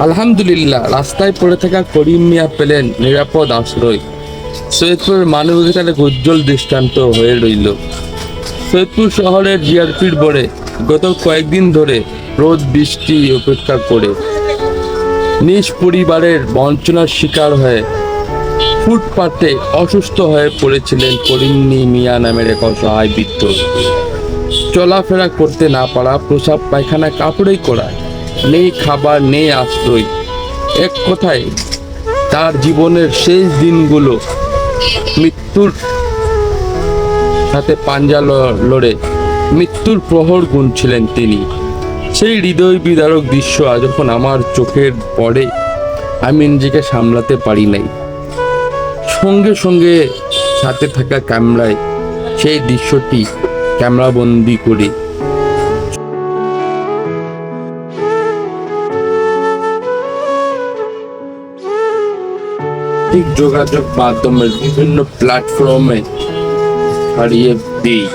আলহামদুলিল্লাহ, রাস্তায় পড়ে থাকা করিম মিয়া পেলেন নিরাপদ আশ্রয়। সৈয়দপুরের মানবিকতার এক উজ্জ্বল দৃষ্টান্ত হয়ে রইল। সৈয়দপুর শহরের জিআরপির বোর্ডে গত কয়েকদিন ধরে রোদ, বৃষ্টি উপেক্ষা করে। নিজ পরিবারের বঞ্চনার শিকার হয়ে ফুটপাতে অসুস্থ হয়ে পড়েছিলেন করিমনি মিয়া নামের এক অসহায় বৃদ্ধ। চলাফেরা করতে না পারা প্রসাব পায়খানা কাপড়েই করা নেই খাবার, নেই আশ্রয়। এক কথায়, তার জীবনের শেষ দিনগুলো মৃত্যুর সাথে পাঞ্জা লড়ে মৃত্যুর প্রহর গুনছিলেন তিনি। সেই হৃদয় বিদারক দৃশ্য যখন আমার চোখের পড়ে, আমি নিজেকে সামলাতে পারি নাই। সঙ্গে সঙ্গে সাথে থাকা ক্যামেরায় সেই দৃশ্যটি ক্যামেরা বন্দি করি ঠিক যোগাযোগ মাধ্যমের বিভিন্ন প্ল্যাটফর্মে ছাড়িয়ে দিই।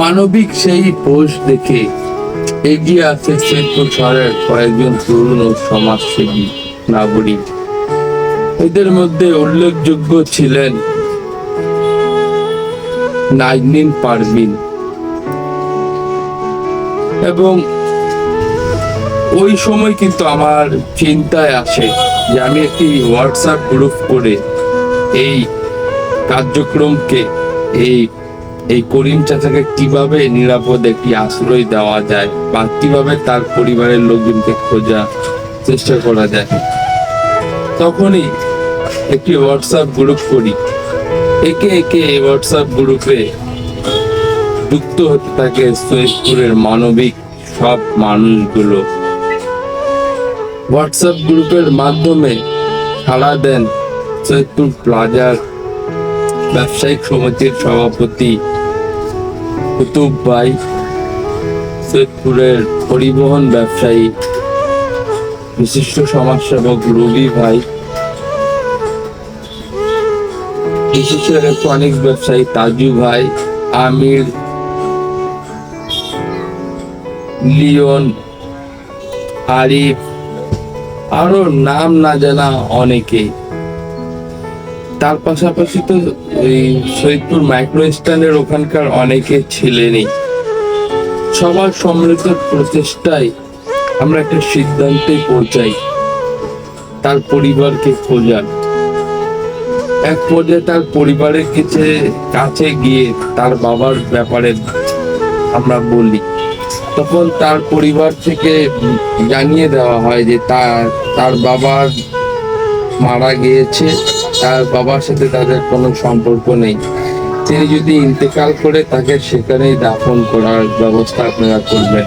মানবিক সেই পোস্ট দেখে এগিয়ে আসে শেরপুর শহরের কয়েকজন তরুণ ও সমাজসেবী নাগরিক। এদের মধ্যে উল্লেখযোগ্য ছিলেন নাজনীন পারভিন এবং ওই সময় কিন্তু আমার চিন্তায় আসে যে আমি একটি হোয়াটসঅ্যাপ গ্রুপ করে এই কার্যক্রমকে, এই এই করিম চাচাকে কীভাবে নিরাপদ একটি আশ্রয় দেওয়া যায় বা কীভাবে তার পরিবারের লোকজনকে খোঁজা চেষ্টা করা যায়। তখনই একটি হোয়াটসঅ্যাপ গ্রুপ করি। একে একে এই হোয়াটসঅ্যাপ গ্রুপে যুক্ত হতে থাকে সৈয়দপুরের মানবিক সব মানুষগুলো। হোয়াটসঅ্যাপ গ্রুপের মাধ্যমে সাড়া দেন সৈয়দপুর প্লাজার ব্যবসায়িক সমিতির সভাপতি কুতুব ভাই, সৈয়দপুরের পরিবহন ব্যবসায়ী, বিশিষ্ট সমাজসেবক রবি ভাই, বিশিষ্ট ইলেকট্রনিক্স ব্যবসায়ী তাজু ভাই, আমির, লিওন, আরিফ আরও নাম না জানা অনেকে। তার পাশাপাশি তো এই সৈয়দপুর মাইক্রো স্ট্যান্ডের ওখানকার অনেকে ছিলেনই। সবার সম্মিলিত প্রচেষ্টায় আমরা একটা সিদ্ধান্তে পৌঁছাই, তার পরিবারকে খোঁজার। এক পর্যায়ে তার পরিবারের কাছে কাছে গিয়ে তার বাবার ব্যাপারে আমরা বলি। তখন তার পরিবার থেকে জানিয়ে দেওয়া হয় যে তার তার বাবার মারা গিয়েছে, তার বাবার সাথে তাদের কোনো সম্পর্ক নেই। তিনি যদি ইন্তেকাল করে তাকে সেখানেই দাফন করার ব্যবস্থা আপনারা করবেন।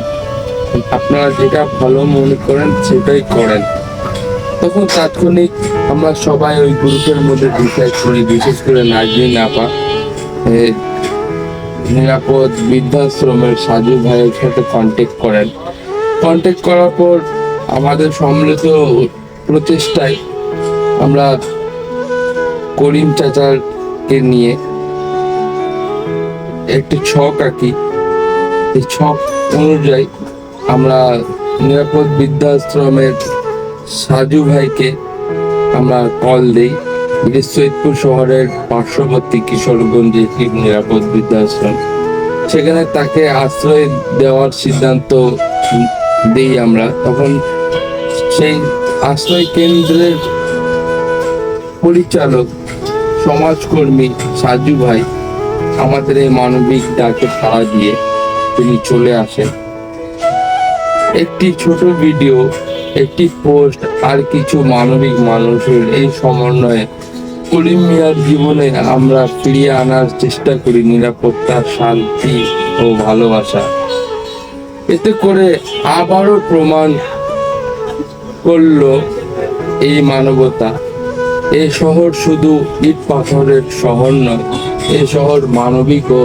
আপনারা যেটা ভালো মনে করেন সেটাই করেন। তখন তাৎক্ষণিক আমরা সবাই ওই গ্রুপের মধ্যে ডিসাইড করি, বিশেষ করে নাজরিন আপা। নিরাপদ বৃদ্ধাশ্রমের সাজু ভাইয়ের সাথে কন্ট্যাক্ট করেন। কন্ট্যাক্ট করার পর আমাদের সম্মিলিত প্রচেষ্টায় আমরা করিম চাচাকে নিয়ে একটি ছক আঁকি। এই ছক অনুযায়ী আমরা নিরাপদ বৃদ্ধাশ্রমের সাজু ভাইকে আমরা কল দিই। সৈয়দপুর শহরের পার্শ্ববর্তী কিশোরগঞ্জে একটি নিরাপদ বৃদ্ধাশ্রম। সেখানে তাকে আশ্রয় দেওয়ার সিদ্ধান্ত দিই আমরা। তখন সেই আশ্রয় কেন্দ্রের পরিচালক, সমাজকর্মী সাজু ভাই আমাদের এই মানবিক ডাকে সাড়া দিয়ে তিনি চলে আসেন। একটি ছোট ভিডিও, একটি পোস্ট আর কিছু মানবিক মানুষের এই সমন্বয়ে করিম মিয়ার জীবনে আমরা ফিরিয়ে আনার চেষ্টা করি নিরাপত্তা, শান্তি ও ভালোবাসা। এতে করে আবারও প্রমাণ করল এই মানবতা। এ শহর শুধু ইট পাথরের শহর নয়, এ শহর মানবিক ও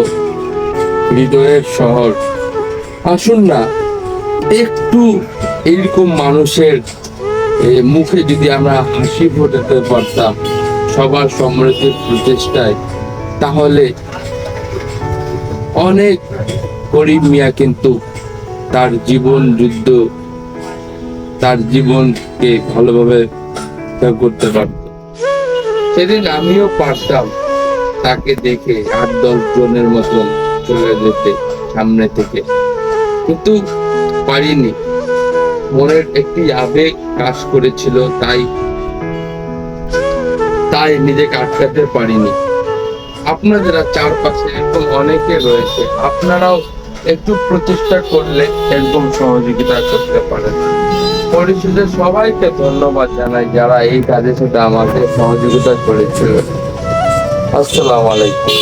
হৃদয়ের শহর। আসুন না, একটু এইরকম মানুষের মুখে যদি আমরা হাসি ফোটাতে পারতাম সবার সমৃদ্ধির প্রচেষ্টায়, তাহলে অনেক গরিব মিয়া কিন্তু তার জীবন যুদ্ধ, তার জীবনকে ভালোভাবে করতে পারত। সেদিন আমিও পারতাম তাকে দেখে আট, দশ জনের মতন চলে যেতে সামনে থেকে। কিন্তু পারিনি। মনের একটি আবেগ কাজ করেছিল, তাই তাই নিজেকে আটকাতে পারিনি। আপনাদের চারপাশে এরকম অনেকে রয়েছে। আপনারাও একটু প্রচেষ্টা করলে এরকম সহযোগিতা করতে পারেন। পরিশেষে সবাইকে ধন্যবাদ জানাই যারা এই কাজে সাথে আমাকে সহযোগিতা করেছিল। আসসালামু আলাইকুম।